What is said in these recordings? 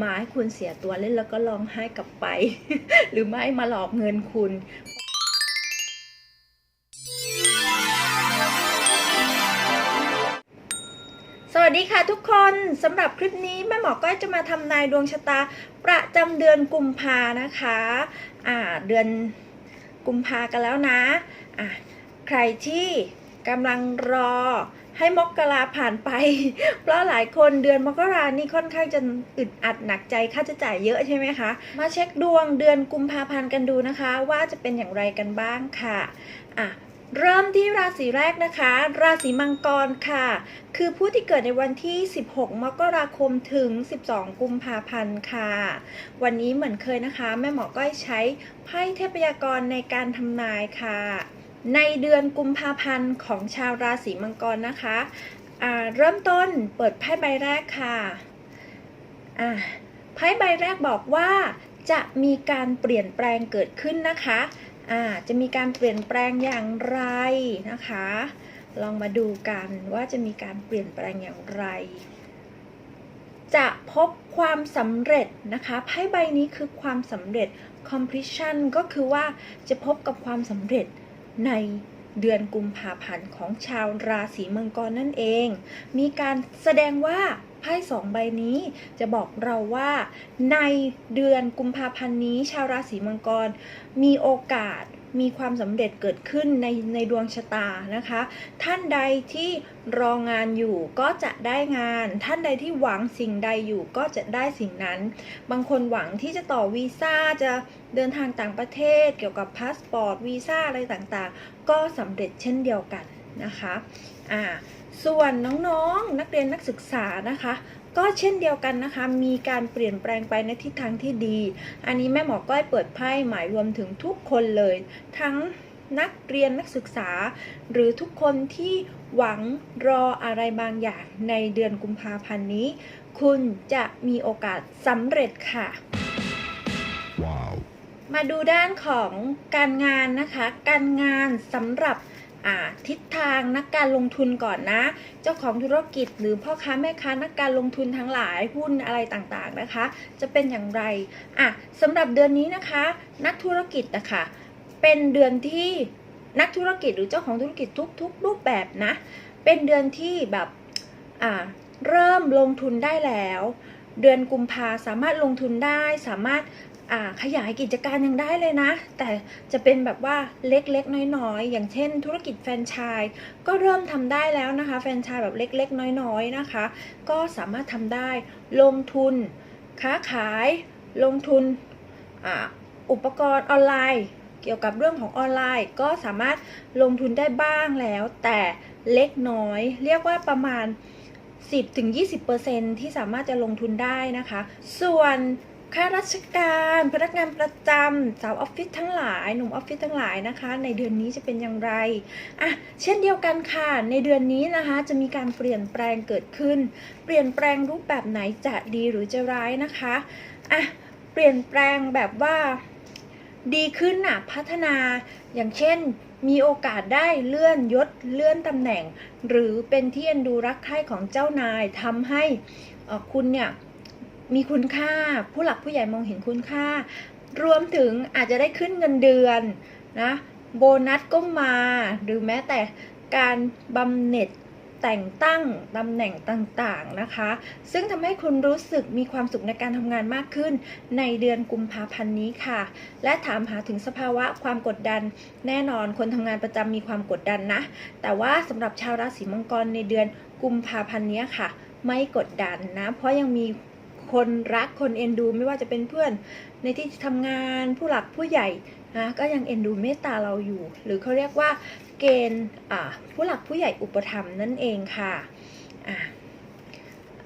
มาให้คุณเสียตัวเล่นแล้วก็ร้องไห้กลับไป หรือไม่มาหลอกเงินคุณสวัสดีค่ะทุกคนสำหรับคลิปนี้แม่หมอก้อยจะมาทำนายดวงชะตาประจำเดือนกุมภานะคะอ่าเดือนกุมภากันแล้วนะอะใครที่กำลังรอ ให้มกราผ่านไป เพราะหลายคนเดือนมกรานี่ค่อนข้างจะอึดอัดหนักใจค่าใช้จ่ายเยอะใช่ไหมคะ มาเช็คดวงเดือนกุมภาพันธ์กันดูนะคะ ว่าจะเป็นอย่างไรกันบ้างค่ะอะเริ่มที่ราศีแรกนะคะ ราศีมังกรค่ะ คือผู้ที่เกิดในวันที่ 16 มกราคมถึง 12 กุมภาพันธ์ค่ะ วันนี้เหมือนเคยนะคะ แม่หมอก็ใช้ไพ่เทพยากรในการทำนายค่ะ ในเดือนกุมภาพันธ์ของชาวราศีมังกรนะคะเริ่มต้นเปิดไพ่ใบแรกค่ะไพ่ใบแรกบอกว่าจะมีการเปลี่ยนแปลงเกิดขึ้นนะคะอ่าจะมีการเปลี่ยนแปลงอย่างไรนะคะ ลองมาดูกันว่าจะมีการเปลี่ยนแปลงอย่างไร จะพบความสำเร็จนะคะไพ่ใบนี้คือความสำเร็จ completion ก็คือว่าจะพบกับความสำเร็จ ในเดือนกุมภาพันธ์ของชาวราศีมังกรนั่นเอง มีการแสดงว่าไพ่สองใบนี้จะบอกเราว่าในเดือนกุมภาพันธ์นี้ชาวราศีมังกรมีโอกาส มีความสำเร็จเกิดขึ้นในในดวงชะตานะคะ ท่านใดที่รองานอยู่ก็จะได้งาน ท่านใดที่หวังสิ่งใดอยู่ก็จะได้สิ่งนั้น บางคนหวังที่จะต่อวีซ่าจะเดินทางต่างประเทศ เกี่ยวกับพาสปอร์ตวีซ่าอะไรต่างๆ ก็สำเร็จเช่นเดียวกันนะคะอ่าส่วนน้องๆนักเรียนนักศึกษานะคะ ก็เช่นเดียวกันนะคะ มีการเปลี่ยนแปลงไปในทิศทางที่ดี อันนี้แม่หมอก้อยเปิดไพ่หมายรวมถึงทุกคนเลย ทั้งนักเรียนนักศึกษา หรือทุกคนที่หวังรออะไรบางอย่างในเดือนกุมภาพันธ์นี้ คุณจะมีโอกาสสำเร็จค่ะ Wow. มาดูด้านของการงานนะคะ การงานสำหรับอ่า ทิศทางนักการลงทุนก่อนนะ เจ้าของธุรกิจหรือพ่อค้าแม่ค้านักการลงทุนทั้งหลายหุ้นอะไรต่างๆนะคะ จะเป็นอย่างไรอะสำหรับเดือนนี้นะคะ นักธุรกิจนะคะเป็นเดือนที่นักธุรกิจหรือเจ้าของธุรกิจทุกๆ รูปแบบนะ เป็นเดือนที่แบบอ่าเริ่มลงทุนได้แล้ว เดือนกุมภาสามารถลงทุนได้สามารถ ขยายกิจการยังได้เลยนะ แต่จะเป็นแบบว่าเล็กๆ น้อยๆ อย่างเช่น ธุรกิจแฟรนไชส์ก็เริ่มทำได้แล้วนะคะ แฟรนไชส์แบบเล็กๆ น้อยๆ นะคะ ก็สามารถทำได้ ลงทุน ค้าขาย ลงทุนออุปกรณ์ออนไลน์ เกี่ยวกับเรื่องของออนไลน์ ก็สามารถลงทุนได้บ้างแล้ว แต่เล็กน้อย เรียกว่าประมาณ 10-20%ที่สามารถจะลงทุนได้นะคะ ส่วน ข้าราชการพนักงานประจำสาวออฟฟิศทั้งหลาย หนุ่มออฟฟิศทั้งหลายนะคะ ในเดือนนี้จะเป็นอย่างไรอะเช่นเดียวกันค่ะ ในเดือนนี้นะคะจะมีการเปลี่ยนแปลงเกิดขึ้น เปลี่ยนแปลงรูปแบบไหนจะดีหรือจะร้ายนะคะอะเปลี่ยนแปลงแบบว่าดีขึ้นน่ะพัฒนาอย่างเช่นมีโอกาสได้เลื่อนยศเลื่อนตำแหน่ง หรือเป็นที่เอ็นดูรักใคร่ของเจ้านายทำให้อ่อคุณเนี่ย มีคุณค่า ผู้หลักผู้ใหญ่มองเห็นคุณค่า รวมถึงอาจจะได้ขึ้นเงินเดือนนะโบนัสก็มา หรือแม้แต่การบำเหน็จแต่งตั้งตำแหน่งต่างๆนะคะ ซึ่งทำให้คุณรู้สึกมีความสุขในการทำงานมากขึ้น ในเดือนกุมภาพันธ์นี้ค่ะ และถามหาถึงสภาวะความกดดัน แน่นอนคนทำงานประจำมีความกดดันนะ แต่ว่าสำหรับชาวราศีมังกรในเดือนกุมภาพันธ์นี้ค่ะ ไม่กดดันนะ เพราะยังมี คนรักคนเอ็นดู ไม่ว่าจะเป็นเพื่อนในที่ทำงานผู้หลักผู้ใหญ่นะก็ยังเอ็นดูเมตตาเราอยู่ หรือเขาเรียกว่าเกณฑ์ผู้หลักผู้ใหญ่อุปถัมภ์นั่นเองค่ะ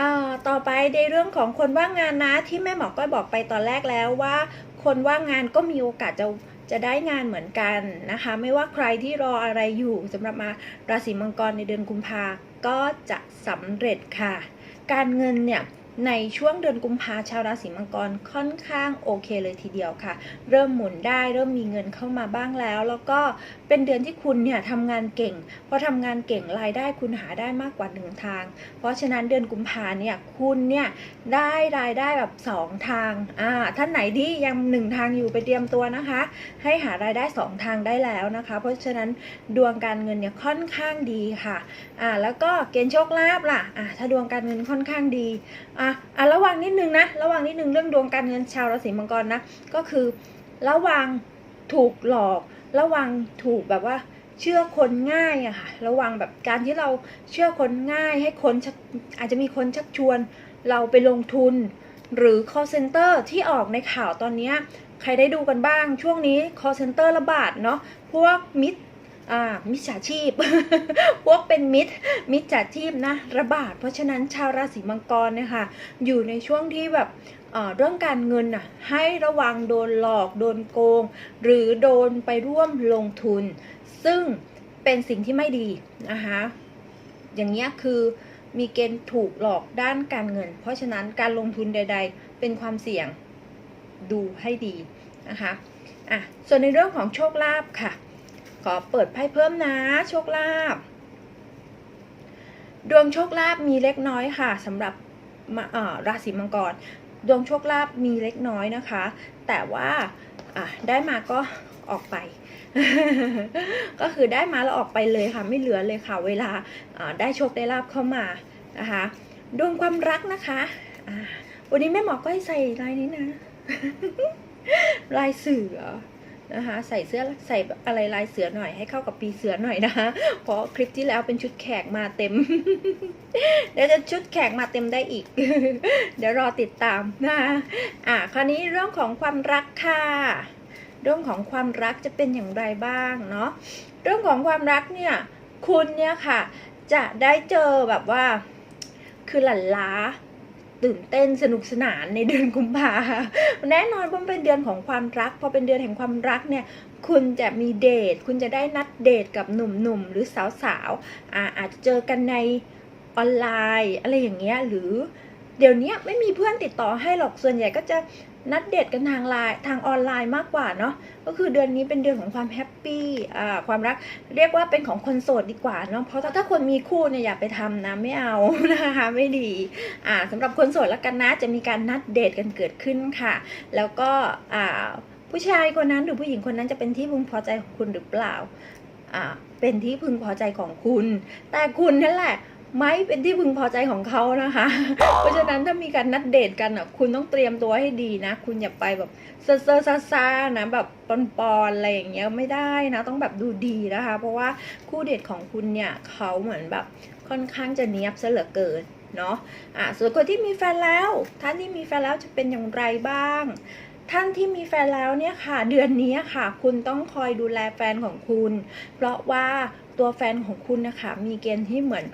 อ่าต่อไปในเรื่องของคนว่างงานนะที่แม่หมอก็บอกไปตอนแรกแล้วว่า คนว่างงานก็มีโอกาสจะจะได้งานเหมือนกันนะคะ ไม่ว่าใครที่รออะไรอยู่สำหรับมาราศีมังกรในเดือนกุมภาก็จะสำเร็จค่ะ การเงินเนี่ย ในช่วงเดือนกุมภาชาวราศีมังกรค่อนข้างโอเคเลยทีเดียวค่ะ เริ่มหมุนได้เริ่มมีเงินเข้ามาบ้างแล้ว แล้วก็ เป็นเดือนที่คุณเนี่ยทำงานเก่ง เพอทำงานเก่งรายได้คุณหาได้มากกว่าหนึ่งทาง เพราะฉะนั้นเดือนกุมภาเนี่ยคุณเนี่ยได้รายได้แบบสองทางอ่าท่านไหนที่ยังหนึ่งทางอยู่ไปเตรียมตัวนะคะ ให้หารายได้สองทางได้แล้วนะคะ เพราะฉะนั้นดวงการเงินเนี่ยค่อนข้างดีค่ะอ่าแล้วก็เกณฑ์โชคลาภล่ะอ่าถ้าดวงการเงินค่อนข้างดีอะอะระวังนิดนึงนะระวังนิดนึงเรื่องดวงการเงินชาวราศีมังกรนะก็คือระวังถูกหลอก ระวังถูกแบบว่าเชื่อคนง่ายอะค่ะ ระวังแบบการที่เราเชื่อคนง่ายให้คนอาจจะมีคนชักชวน เราไปลงทุน หรือ call center ที่ออกในข่าวตอนนี้ ใครได้ดูกันบ้างช่วงนี้ call center ระบาดเนาะพวกมิด อ่ามิจฉาชีพ พวกเป็นมิดมิจฉาชีพนะระบาด เพราะฉะนั้นชาวราศีมังกรเนี่ยค่ะอยู่ในช่วงที่แบบเรื่องการเงินน่ะให้ระวังโดนหลอกโดนโกง หรือโดนไปร่วมลงทุน ซึ่งเป็นสิ่งที่ไม่ดีนะคะอย่างเงี้ยคือมีเกณฑ์ถูกหลอกด้านการเงิน เพราะฉะนั้นการลงทุนใด ๆ เป็นความเสี่ยงดูให้ดีนะคะอะส่วนในเรื่องของโชคลาภค่ะ ขอเปิดไพ่เพิ่มนะโชคลาภดวงโชคลาภมีเล็กน้อยค่ะสำหรับราศีมังกร ดวงโชคลาภมีเล็กน้อยนะคะ แต่ว่าได้มาก็ออกไป ก็คือได้มาแล้วออกไปเลยค่ะ ไม่เหลือเลยค่ะ เวลาได้โชคได้ลาบเข้ามานะคะดวงความรักนะคะวันนี้แม่หมอก็ให้ใส่ลายนี้นะ ลายเสือ นะคะใส่เสื้อใส่อะไรลายเสือหน่อยให้เข้ากับปีเสือหน่อยนะคะเพราะคลิปที่แล้วเป็นชุดแขกมาเต็มเดี๋ยวจะชุดแขกมาเต็มได้อีก เดี๋ยวรอติดตามนะคะอะคราวนี้เรื่องของความรักค่ะเรื่องของความรักจะเป็นอย่างไรบ้างเนาะเรื่องของความรักเนี่ยคุณเนี่ยค่ะจะได้เจอแบบว่าคือหลั่นล้า ตื่นเต้นสนุกสนานในเดือนกุมภาแน่นอนว่ามันเป็นเดือนของความรักพอเป็นเดือนแห่งความรักเนี่ยคุณจะมีเดท คุณจะได้นัดเดทกับหนุ่มๆหรือสาวๆอาอาจจะเจอกันในออนไลน์ อะไรอย่างเงี้ยหรือ เดี๋ยวนี้ไม่มีเพื่อนติดต่อให้หรอกส่วนใหญ่ก็จะนัดเดทกันทางไลน์ทางออนไลน์มากกว่าเนาะก็คือเดือนนี้เป็นเดือนของความแฮปปี้อ่าความรักเรียกว่าเป็นของคนโสดดีกว่าเนาะเพราะถ้าคนมีคู่เนี่ยอย่าไปทำนะไม่เอานะคะไม่ดีอ่าสำหรับคนโสดแล้วกันนะจะมีการนัดเดทกันเกิดขึ้นค่ะ แล้วก็อ่าผู้ชายคนนั้นหรือผู้หญิงคนนั้นจะเป็นที่พึงพอใจของคุณหรือเปล่าอ่าเป็นที่พึงพอใจของคุณ แต่คุณนั่นแหละ ไม่เป็นที่พึงพอใจของเขานะคะ เพราะฉะนั้นถ้ามีการนัดเดทกันอะคุณต้องเตรียมตัวให้ดีนะ คุณอย่าไปแบบเซอร์เซอร์ซ่าซานะแบบปอนปอนอะไรอย่างเงี้ยไม่ได้นะ ต้องแบบดูดีนะคะ เพราะว่าคู่เดทของคุณเนี่ยเขาเหมือนแบบค่อนข้างจะเนียบเหลือเกินเนาะอะส่วนคนที่มีแฟนแล้ว ท่านที่มีแฟนแล้วจะเป็นอย่างไรบ้าง ท่านที่มีแฟนแล้วเนี่ยค่ะ เดือนนี้ค่ะ คุณต้องคอยดูแลแฟนของคุณ เพราะว่าตัวแฟนของคุณนะคะมีเกณฑ์ที่เหมือน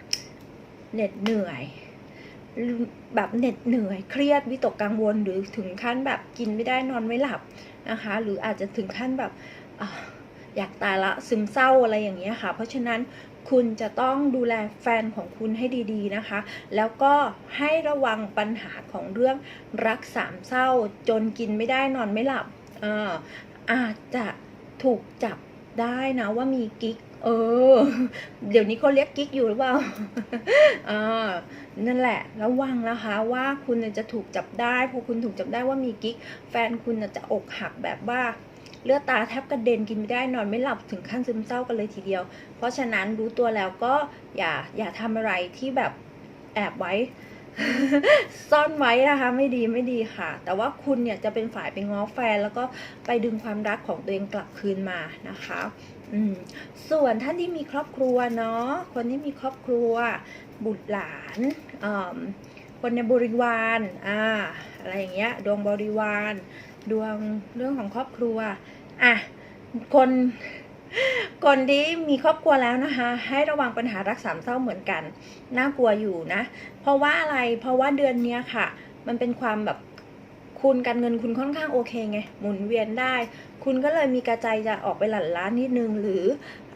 เหน็ดเหนื่อย แบบเหน็ดเหนื่อยเครียดวิตกกังวลหรือถึงขั้นแบบกินไม่ได้นอนไม่หลับนะคะ หรืออาจจะถึงขั้นแบบออยากตายละซึมเศร้าอะไรอย่างเงี้ยค่ะ เพราะฉะนั้นคุณจะต้องดูแลแฟนของคุณให้ดีๆนะคะ แล้วก็ให้ระวังปัญหาของเรื่องรักสามเศร้าจนกินไม่ได้นอนไม่หลับอาอาจจะถูกจับได้นะว่ามีกิ๊ก เออ เดี๋ยวนี้เขาเรียกกิ๊กอยู่หรือเปล่าอ่านั่นแหละ ระวังนะคะว่าคุณจะถูกจับได้พอคุณถูกจับได้ว่ามีกิ๊ก แฟนคุณจะอกหักแบบว่าเลือดตาแทบกระเด็นกินไม่ได้นอนไม่หลับถึงขั้นซึมเศร้ากันเลยทีเดียว เพราะฉะนั้นรู้ตัวแล้วก็อย่าอย่าทำอะไรที่แบบแอบไว้ ซ่อนไว้นะคะไม่ดีไม่ดีค่ะ แต่ว่าคุณเนี่ยจะเป็นฝ่ายไปง้อแฟนแล้วก็ไปดึงความรักของตัวเองกลับคืนมานะคะ ส่วนท่านที่มีครอบครัวเนาะคนที่มีครอบครัว บุตรหลานคนในบริวารอ่าอะไรอย่างเงี้ยดวงบริวาร ดวงเรื่องของครอบครัวอะคนคนที่มีครอบครัวแล้วนะคะ ให้ระวังปัญหารักสามเศร้าเหมือนกัน น่ากลัวอยู่นะ เพราะว่าอะไรเพราะว่าเดือนเนี้ยค่ะ มันเป็นความแบบ คุณการเงินคุณค่อนข้างโอเคไงหมุนเวียนได้ คุณก็เลยมีกระใจจะออกไปหลั่นล้านนิดนึง หรือ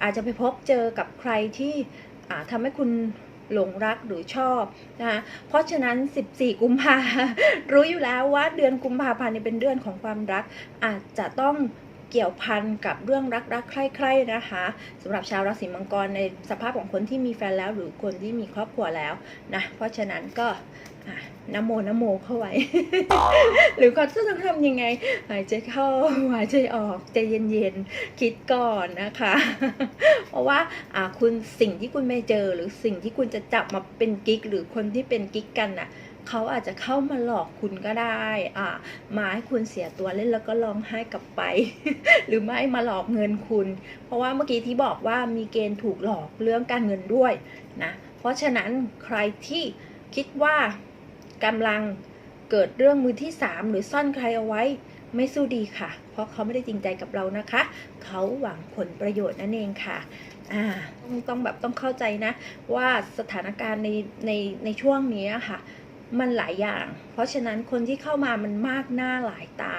อาจจะไปพบเจอกับใครที่ทำให้คุณหลงรักหรือชอบนะคะเพราะฉะนั้น 14 กุมภารู้อยู่แล้วว่าเดือนกุมภาพันธ์เนี่ยเป็นเดือนของความรัก อาจจะต้อง เกี่ยวพันกับเรื่องรักๆ ใคร่ๆนะคะสำหรับชาวราศีมังกรในสภาพของคนที่มีแฟนแล้วหรือคนที่มีครอบครัวแล้วนะเพราะฉะนั้นก็นโมนโมเข้าไว้ หรือก็จะต้องทำยังไง หายใจเข้าหายใจออกใจเย็นๆ คิดก่อนนะคะ เพราะว่าคุณสิ่งที่คุณไม่เจอหรือสิ่งที่คุณจะจับมาเป็นกิ๊กหรือคนที่เป็นกิ๊กกันน่ะ เขาอาจจะเข้ามาหลอกคุณก็ได้อ่ามาให้คุณเสียตัวเล่นแล้วก็ร้องไห้กลับไป หรือไม่มาหลอกเงินคุณ เพราะว่าเมื่อกี้ที่บอกว่ามีเกณฑ์ถูกหลอกเรื่องการเงินด้วยนะ เพราะฉะนั้นใครที่คิดว่ากำลังเกิดเรื่องมือที่สามหรือซ่อนใครเอาไว้ไม่สู้ดีค่ะ เพราะเขาไม่ได้จริงใจกับเรานะคะ เขาหวังผลประโยชน์นั่นเองค่ะอ่าต้องต้องแบบต้องเข้าใจนะ ว่าสถานการณ์ในในในช่วงนี้ค่ะ มันหลายอย่าง เพราะฉะนั้นคนที่เข้ามามันมากหน้าหลายตา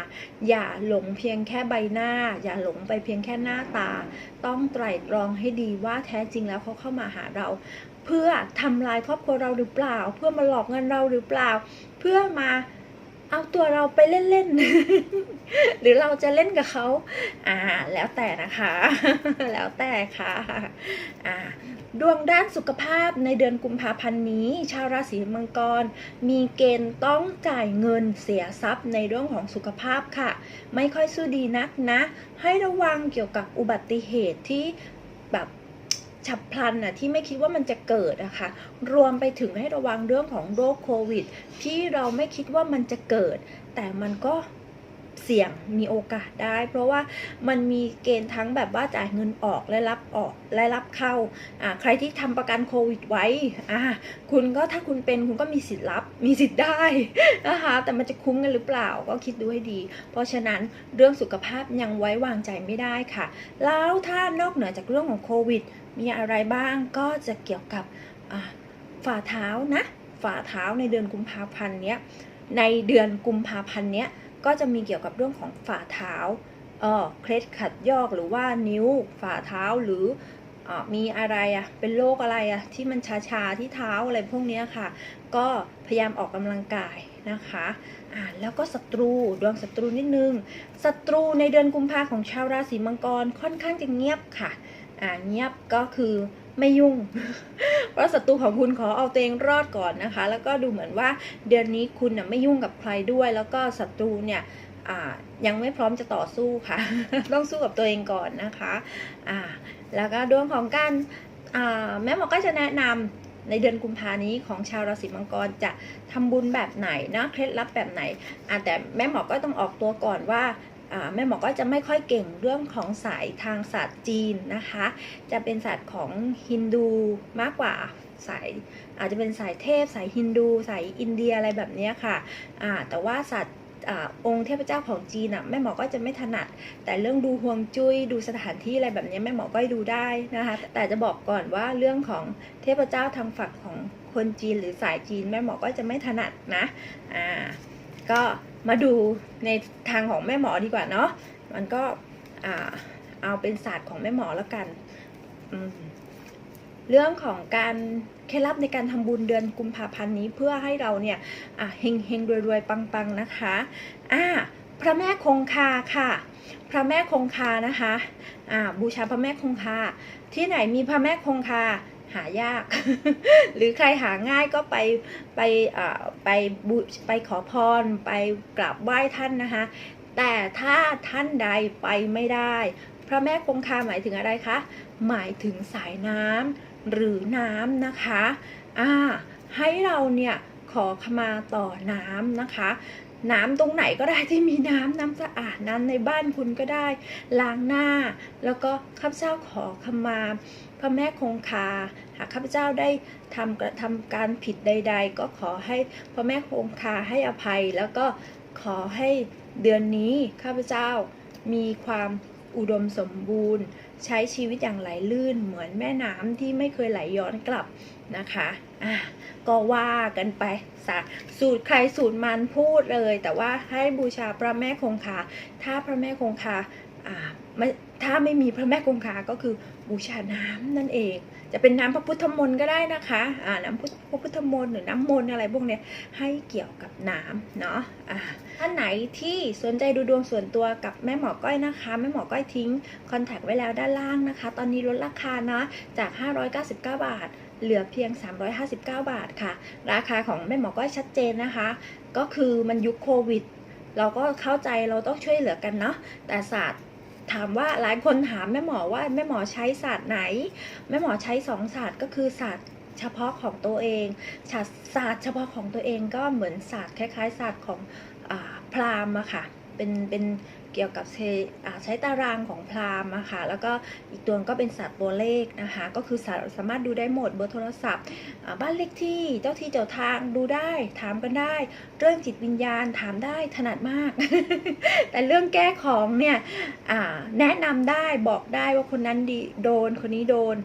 อย่าหลงเพียงแค่ใบหน้า อย่าหลงไปเพียงแค่หน้าตา ต้องไตร่ตรองให้ดีว่าแท้จริงแล้วเขาเข้ามาหาเรา เพื่อทำลายครอบครัวเราหรือเปล่า เพื่อมาหลอกเงินเราหรือเปล่า เพื่อมาเอาตัวเราไปเล่นๆ หรือเราจะเล่นกับเขา อ่า แล้วแต่นะคะ แล้วแต่ค่ะ อ่า ดวงด้านสุขภาพในเดือนกุมภาพันธ์นี้ ชาวราศีมังกร มีเกณฑ์ต้องจ่ายเงินเสียทรัพย์ในเรื่องของสุขภาพค่ะ ไม่ค่อยสู้ดีนักนะ ให้ระวังเกี่ยวกับอุบัติเหตุที่แบบฉับพลันน่ะที่ไม่คิดว่ามันจะเกิดอะค่ะรวมไปถึงให้ระวังเรื่องของโรคโควิด ที่เราไม่คิดว่ามันจะเกิด แต่มันก็ เสี่ยงมีโอกาสได้ เพราะว่ามันมีเกณฑ์ทั้งแบบว่าจ่ายเงินออกและรับออกและรับเข้าอ่าใครที่ทำประกันโควิดไว้อ่าคุณก็ถ้าคุณเป็นคุณก็มีสิทธิ์รับมีสิทธิ์ได้นะคะแต่มันจะคุ้มกันหรือเปล่าก็คิดดูให้ดี เพราะฉะนั้นเรื่องสุขภาพยังไว้วางใจไม่ได้ค่ะ แล้วถ้านอกเหนือจากเรื่องของโควิด มีอะไรบ้างก็จะเกี่ยวกับฝ่าเท้านะ ฝ่าเท้าในเดือนกุมภาพันธ์เนี้ยในเดือนกุมภาพันธ์เนี้ย ก็จะมีเกี่ยวกับเรื่องของฝ่าเท้าเออเคล็ดขัดยอกหรือว่านิ้วฝ่าเท้าหรืออมีอะไรอะเป็นโรคอะไรอะที่มันชาชาที่เท้าอะไรพวกนี้ค่ะ ก็พยายามออกกำลังกายนะคะอ่าแล้วก็ศัตรูดวงศัตรูนิดนึงศัตรูในเดือนกุมภาของชาวราศีมังกรค่อนข้างจะเงียบค่ะอ่าเงียบก็คือไม่ยุ่ง เพราะศัตรูของคุณขอเอาตัวเองรอดก่อนนะคะ แล้วก็ดูเหมือนว่าเดือนนี้คุณน่ะไม่ยุ่งกับใครด้วย แล้วก็ศัตรูเนี่ยยังไม่พร้อมจะต่อสู้ค่ะ ต้องสู้กับตัวเองก่อนนะคะแล้วก็ดวงของการแม่หมอก็จะแนะนำในเดือนกุมภานี้ของชาวราศีมังกรจะทำบุญแบบไหนนะเคล็ดลับแบบไหนแต่แม่หมอก็ต้องออกตัวก่อนว่า แม่หมอก็จะไม่ค่อยเก่งเรื่องของสายทางศาสตร์จีนนะคะ จะเป็นศาสตร์ของฮินดูมากกว่าสายอาจจะเป็นสายเทพ สายฮินดู สายอินเดียอะไรแบบนี้ค่ะแต่ว่าศาสตร์องค์เทพเจ้าของจีนอะแม่หมอก็จะไม่ถนัด แต่เรื่องดูฮวงจุ้ยดูสถานที่อะไรแบบนี้แม่หมอก็ดูได้นะคะแต่จะบอกก่อนว่าเรื่องของเทพเจ้าทางฝั่งของคนจีนหรือสายจีน แม่หมอก็จะไม่ถนัดนะอ่าก็ มาดูในทางของแม่หมอดีกว่าเนาะมันก็เอาเป็นศาสตร์ของแม่หมอแล้วกันเรื่องของการเคล็ดลับในการทำบุญเดือนกุมภาพันธ์นี้เพื่อให้เราเนี่ยเฮงเฮงรวยรวยปังปังนะคะอ่าพระแม่คงคาค่ะ พระแม่คงคานะคะอ่าบูชาพระแม่คงคา ที่ไหนมีพระแม่คงคา หายาก หรือใครหาง่ายก็ไปไปไปบูไปขอพร ไปกราบไหว้ท่านนะคะ แต่ถ้าท่านใดไปไม่ได้พระแม่คงคาหมายถึงอะไรคะ หมายถึงสายน้ำหรือน้ำนะคะอ่าให้เราเนี่ยขอขมาต่อน้ำนะคะน้ำตรงไหนก็ได้ที่มีน้ำน้ำสะอาดน้ำในบ้านคุณก็ได้ ล้างหน้า แล้วก็ข้าพเจ้าขอขมา ระแม่คงคา หากข้าพเจ้าได้ทำกระทำการผิดใด ๆ ก็ขอให้พระแม่คงคาให้อภัย แล้วก็ขอให้เดือนนี้ข้าพเจ้ามีความอุดมสมบูรณ์ ใช้ชีวิตอย่างไหลลื่นเหมือนแม่น้ำที่ไม่เคยไหลย้อนกลับนะคะอะก็ว่ากันไปสะสูตรใครสูตรมันพูดเลย แต่ว่าให้บูชาพระแม่คงคา ถ้าพระแม่คงคาอ่า ถ้าไม่มีพระแม่คงคาก็คือบูชาน้ำนั่นเอง จะเป็นน้ำพระพุทธมนต์ก็ได้นะคะอ่าน้ำพพระพุทธมนต์หรือน้ำมนต์อะไรพวกเนี้ยให้เกี่ยวกับน้ำเนาะอ่าท่านไหนที่สนใจดูดวงส่วนตัวกับแม่หมอก้อยนะคะแม่หมอก้อยทิ้งคอนแทคไว้แล้วด้านล่างนะคะ ตอนนี้ลดราคาเนาะจาก 599 บาท เหลือเพียง 359 บาทค่ะ ราคาของแม่หมอก้อยชัดเจนนะคะ ก็คือมันยุคโควิด เราก็เข้าใจเราต้องช่วยเหลือกันเนาะแต่ศาสตร์ ถามว่าหลายคนถามแม่หมอว่าแม่หมอใช้ศาสตร์ไหน แม่หมอใช้สองศาสตร์ก็คือศาสตร์เฉพาะของตัวเองศาสตร์เฉพาะของตัวเองก็เหมือนศาสตร์คล้ายๆศาสตร์ของอพราหมณ์อะค่ะเป็นเป็น เกี่ยวกับใช้ใช้ตารางของพราหมณ์อะค่ะแล้วก็อีกตัวก็เป็นศาสตร์ตัวเลขนะคะก็คือสาสามารถดูได้หมดเบอร์โทรศัพท์บ้านเลขที่เจ้าที่เจ้าทางดูได้ ถามกันได้ เรื่องจิตวิญญาณถามได้ถนัดมาก แต่เรื่องแก้ของเนี่ยแนะนำได้บอกได้ว่าคนนั้นดีโดนคนนี้โดน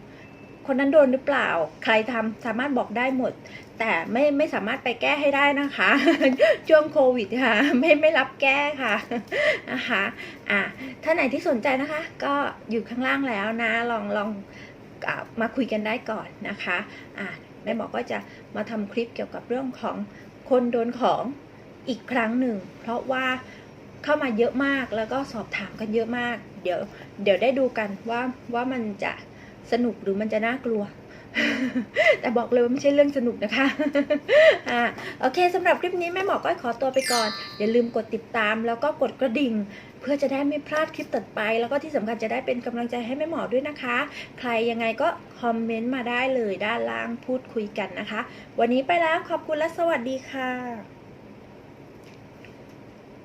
คนนั้นโดนหรือเปล่า ใครทำสามารถบอกได้หมด แต่ไม่ไม่สามารถไปแก้ให้ได้นะคะช่วงโควิดค่ะ ไม่ไม่รับแก้ค่ะนะคะอะถ้านไหนที่สนใจนะคะ ก็อยู่ข้างล่างแล้วนะ ลองลองมาคุยกันได้ก่อนนะคะอะแม่หมอก็จะมาทำคลิปเกี่ยวกับเรื่องของคนโดนของอีกครั้งหนึ่ง เพราะว่าเข้ามาเยอะมากแล้วก็สอบถามกันเยอะมาก เดี๋ยวเดี๋ยวได้ดูกันว่าว่ามันจะ สนุกหรือมันจะน่ากลัว แต่บอกเลยว่าไม่ใช่เรื่องสนุกนะคะอ่าโอเคสำหรับคลิปนี้แม่หมอก็ขอตัวไปก่อน อย่าลืมกดติดตามแล้วก็กดกระดิ่ง เพื่อจะได้ไม่พลาดคลิปต่อไป แล้วก็ที่สำคัญจะได้เป็นกำลังใจให้แม่หมอด้วยนะคะ ใครยังไงก็คอมเมนต์มาได้เลยด้านล่างพูดคุยกันนะคะ วันนี้ไปแล้วขอบคุณและสวัสดีค่ะ